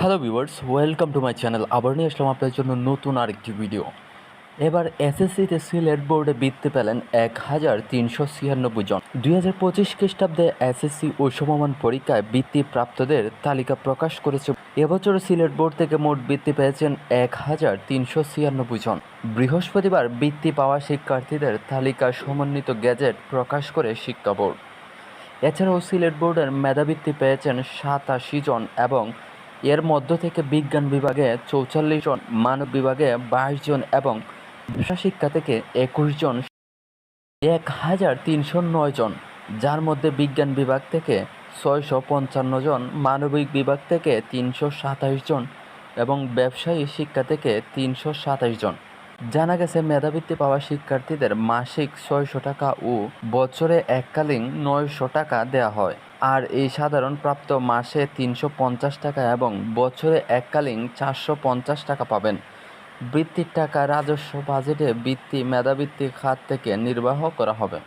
Hello viewers welcome to my channel আবার নিয়ে আসলাম আপনার জন্য নতুন আরেকটি ভিডিও এবার এসএসসিতে সিলেট বোর্ডে বৃত্তি পেলেন এক হাজার তিনশো ছিয়ানব্বই জন। দুই হাজার পঁচিশ খ্রিস্টাব্দে এসএসসি ও সমমান পরীক্ষায় বৃত্তি প্রাপ্তদের তালিকা প্রকাশ করেছে। এবছর সিলেট বোর্ড থেকে মোট বৃত্তি পেয়েছেন এক হাজার তিনশো ছিয়ানব্বই জন। বৃহস্পতিবার বৃত্তি পাওয়া শিক্ষার্থীদের তালিকা সমন্বিত গ্যাজেট প্রকাশ করে শিক্ষা বোর্ড। এছাড়াও সিলেট বোর্ডের মেধাবৃত্তি পেয়েছেন সাতাশি জন এবং এর মধ্য থেকে বিজ্ঞান বিভাগে চৌচল্লিশ জন, মানব বিভাগে বাইশ জন এবং ভাষা শিক্ষা থেকে একুশ জন, এক হাজার তিনশো নয় জন। যার মধ্যে বিজ্ঞান বিভাগ থেকে ছয়শো পঞ্চান্ন জন, মানবিক বিভাগ থেকে তিনশো সাতাশ জন এবং ব্যবসায়ী শিক্ষা থেকে তিনশো সাতাশ জন। জানা গেছে, মেধাবৃত্তি পাওয়া শিক্ষার্থীদের মাসিক ছয়শো টাকা ও বছরে এককালীন নয়শো টাকা দেওয়া হয়। আর এই সাধারণ প্রাপ্ত মাসে তিনশো পঞ্চাশ টাকা এবং বছরে এককালীন চারশো পঞ্চাশ টাকা পাবেন। বৃত্তির টাকা রাজস্ব বাজেটে বৃত্তি মেধাবৃত্তি খাত থেকে নির্বাহ করা হবে।